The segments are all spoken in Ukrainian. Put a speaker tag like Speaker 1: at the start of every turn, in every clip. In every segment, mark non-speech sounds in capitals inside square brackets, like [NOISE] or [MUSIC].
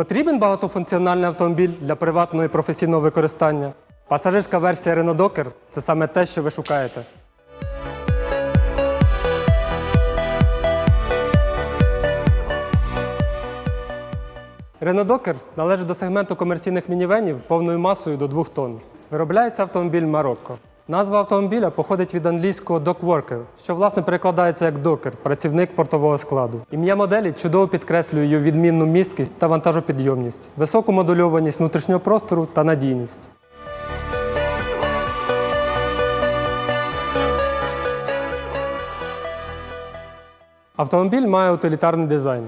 Speaker 1: Потрібен багатофункціональний автомобіль для приватного і професійного використання. Пасажирська версія Renault Docker – це саме те, що ви шукаєте. Renault Docker належить до сегменту комерційних мінівенів повною масою до 2 тонн. Виробляється автомобіль Марокко. Назва автомобіля походить від англійського dockworker, що власне перекладається як докер, працівник портового складу. Ім'я моделі чудово підкреслює її відмінну місткість та вантажопідйомність, високу модульованість внутрішнього простору та надійність. Автомобіль має утилітарний дизайн.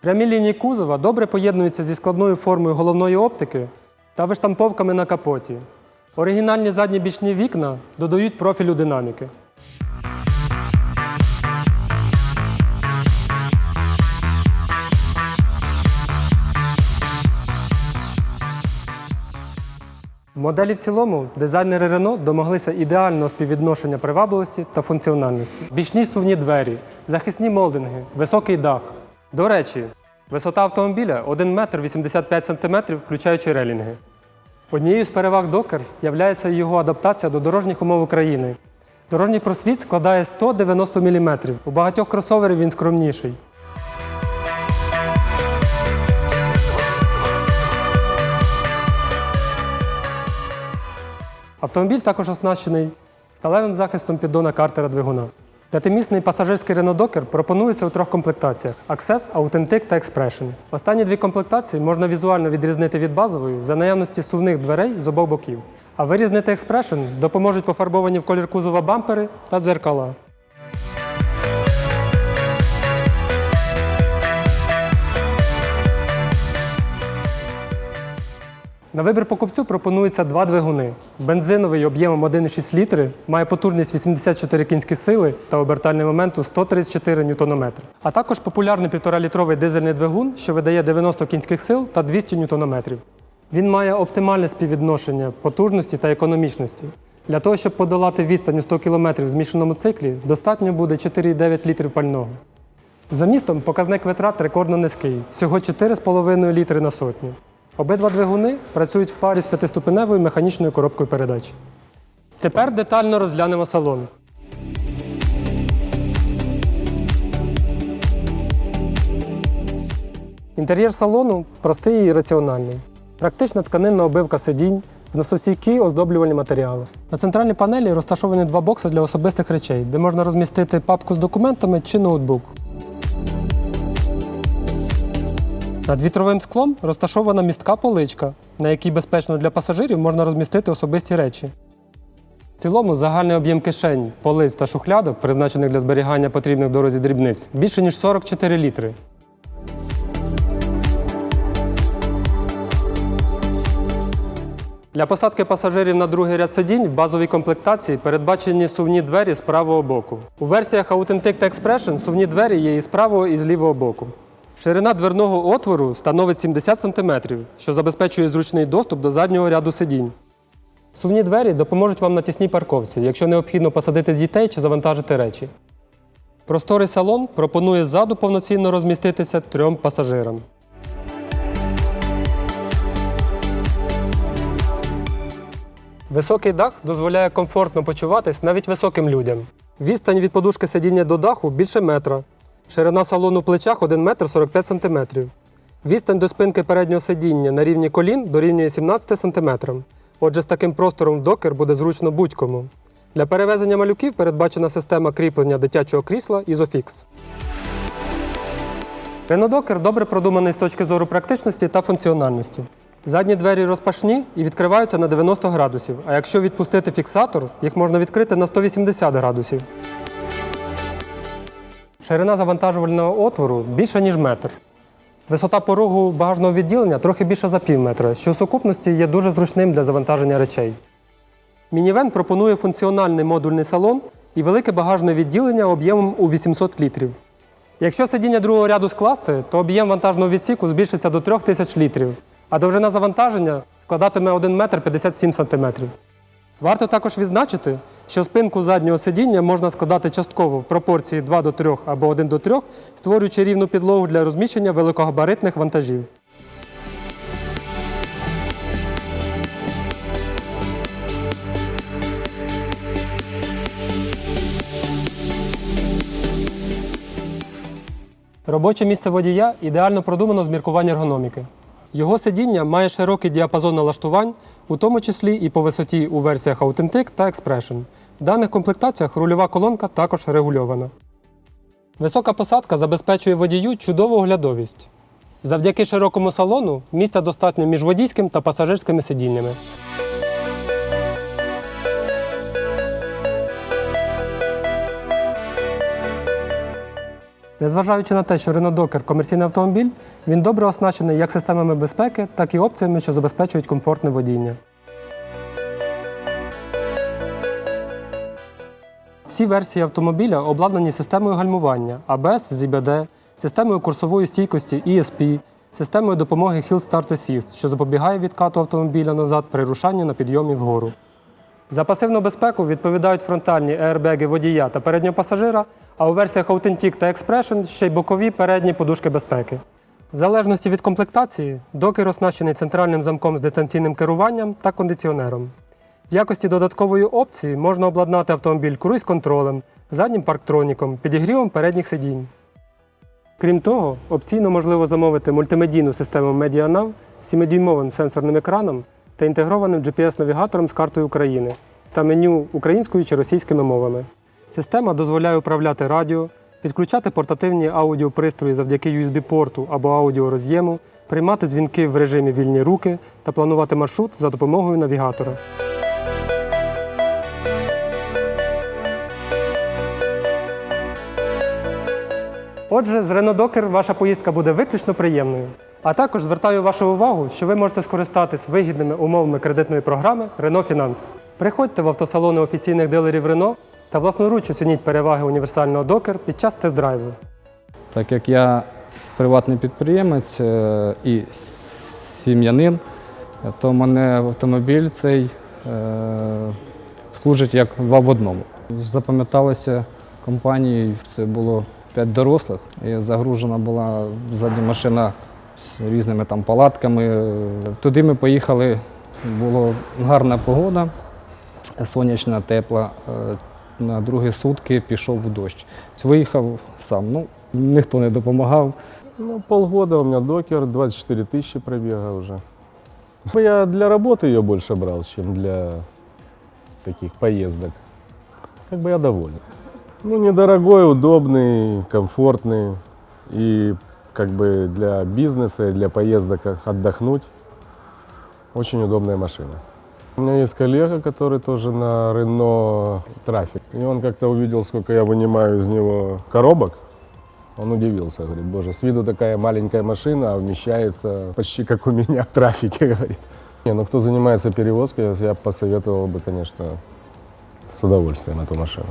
Speaker 1: Прямі лінії кузова добре поєднуються зі складною формою головної оптики та виштамповками на капоті. Оригінальні задні бічні вікна додають профілю динаміки. Моделі в цілому дизайнери Renault домоглися ідеального співвідношення привабливості та функціональності. Бічні сувні двері, захисні молдинги, високий дах. До речі, висота автомобіля 1 метр 85 см, включаючи релінги. Однією з переваг Docker є його адаптація до дорожніх умов України. Дорожній просвіт складає 190 мм. У багатьох кросоверів він скромніший. Автомобіль також оснащений сталевим захистом піддона картера двигуна. П'ятимісний пасажирський Renault Docker пропонується у трьох комплектаціях: Access, Authentic та Expression. Останні дві комплектації можна візуально відрізнити від базової за наявності сувних дверей з обох боків. А вирізнити Expression допоможуть пофарбовані в колір кузова бампери та дзеркала. На вибір покупцю пропонується два двигуни. Бензиновий об'ємом 1,6 літри має потужність 84 кінські сили та обертальний момент у 134 Нм. А також популярний 1,5-літровий дизельний двигун, що видає 90 кінських сил та 200 Нм. Він має оптимальне співвідношення потужності та економічності. Для того, щоб подолати відстань у 100 км в змішаному циклі, достатньо буде 4,9 літрів пального. За містом показник витрат рекордно низький всього 4,5 літри на сотню. Обидва двигуни працюють в парі з п'ятиступеневою механічною коробкою передач. Тепер детально розглянемо салон. Інтер'єр салону простий і раціональний. Практична тканинна обивка сидінь, зносостійкі оздоблювальні матеріали. На центральній панелі розташовані два бокси для особистих речей, де можна розмістити папку з документами чи ноутбук. Над вітровим склом розташована містка поличка, на якій безпечно для пасажирів можна розмістити особисті речі. В цілому загальний об'єм кишень, полиць та шухлядок, призначених для зберігання потрібних дорозі дрібниць, більше ніж 44 літри. Для посадки пасажирів на другий ряд сидінь в базовій комплектації передбачені сувні двері з правого боку. У версіях Authentic та Expression сувні двері є і з правого, і з лівого боку. Ширина дверного отвору становить 70 см, що забезпечує зручний доступ до заднього ряду сидінь. Сувні двері допоможуть вам на тісній парковці, якщо необхідно посадити дітей чи завантажити речі. Просторий салон пропонує ззаду повноцінно розміститися трьом пасажирам. Високий дах дозволяє комфортно почуватись навіть високим людям. Відстань від подушки сидіння до даху більше метра. Ширина салону в плечах 1 метр 45 см. Відстань до спинки переднього сидіння на рівні колін дорівнює 17 см. Отже, з таким простором в докер буде зручно будь-кому. Для перевезення малюків передбачена система кріплення дитячого крісла Isofix. Docker добре продуманий з точки зору практичності та функціональності. Задні двері розпашні і відкриваються на 90 градусів, а якщо відпустити фіксатор, їх можна відкрити на 180 градусів. Ширина завантажувального отвору більша, ніж метр. Висота порогу багажного відділення трохи більша за пів метра, що в сукупності є дуже зручним для завантаження речей. Мінівен пропонує функціональний модульний салон і велике багажне відділення об'ємом у 800 літрів. Якщо сидіння другого ряду скласти, то об'єм вантажного відсіку збільшиться до 3000 літрів, а довжина завантаження складатиме 1 метр 57 сантиметрів. Варто також відзначити, що спинку заднього сидіння можна складати частково в пропорції 2 до 3 або 1 до 3, створюючи рівну підлогу для розміщення великогабаритних вантажів. Робоче місце водія ідеально продумано з міркування ергономіки. Його сидіння має широкий діапазон налаштувань, у тому числі і по висоті у версіях Authentic та Expression. В даних комплектаціях рульова колонка також регульована. Висока посадка забезпечує водію чудову оглядовість. Завдяки широкому салону місця достатньо між водійським та пасажирськими сидіннями. Незважаючи на те, що Renault Docker – комерційний автомобіль, він добре оснащений як системами безпеки, так і опціями, що забезпечують комфортне водіння. Всі версії автомобіля обладнані системою гальмування ABS з системою курсової стійкості ESP, системою допомоги Hill Start Assist, що запобігає відкату автомобіля назад при рушанні на підйомі вгору. За пасивну безпеку відповідають фронтальні аербеги водія та переднього пасажира, а у версіях Authentic та Expression ще й бокові передні подушки безпеки. В залежності від комплектації, докер оснащений центральним замком з дистанційним керуванням та кондиціонером. В якості додаткової опції можна обладнати автомобіль круїз-контролем, заднім парктроніком, підігрівом передніх сидінь. Крім того, опційно можливо замовити мультимедійну систему MediaNav з 7-дюймовим сенсорним екраном та інтегрованим GPS-навігатором з картою України та меню українською чи російськими мовами. Система дозволяє управляти радіо, підключати портативні аудіопристрої завдяки USB-порту або аудіороз'єму, приймати дзвінки в режимі вільні руки та планувати маршрут за допомогою навігатора. Отже, з Docker ваша поїздка буде виключно приємною. А також звертаю вашу увагу, що ви можете скористатись вигідними умовами кредитної програми Renault Finance. Приходьте в автосалони офіційних дилерів Renault та власноруч оцініть переваги універсального Docker під час тест-драйву.
Speaker 2: Так як я приватний підприємець е, і сім'янин, то мене автомобіль цей е, служить як два в одному. Запам'яталося компанією, це було п'ять дорослих, і загружена була задня машина з різними там палатками. Туди ми поїхали, була гарна погода, сонячна, тепла. Е, На другі сутки пішов дощ. Виїхав сам. Ну, ніхто не допомагав.
Speaker 3: Ну, полгода у меня докер, 24 тысячи пробега уже. Я для работы ее больше брал, чем для таких поездок. Как бы я доволен. Ну, недорогой, удобный, комфортный. И как бы для бизнеса и для поездок отдохнуть очень удобная машина. У меня есть коллега, который тоже на Renault Трафик. И он как-то увидел, сколько я вынимаю из него коробок. Он удивился, говорит, боже, с виду такая маленькая машина, а вмещается почти как у меня в трафике, [LAUGHS] говорит. Не, ну кто занимается перевозкой, я посоветовал бы, конечно, с удовольствием эту машину.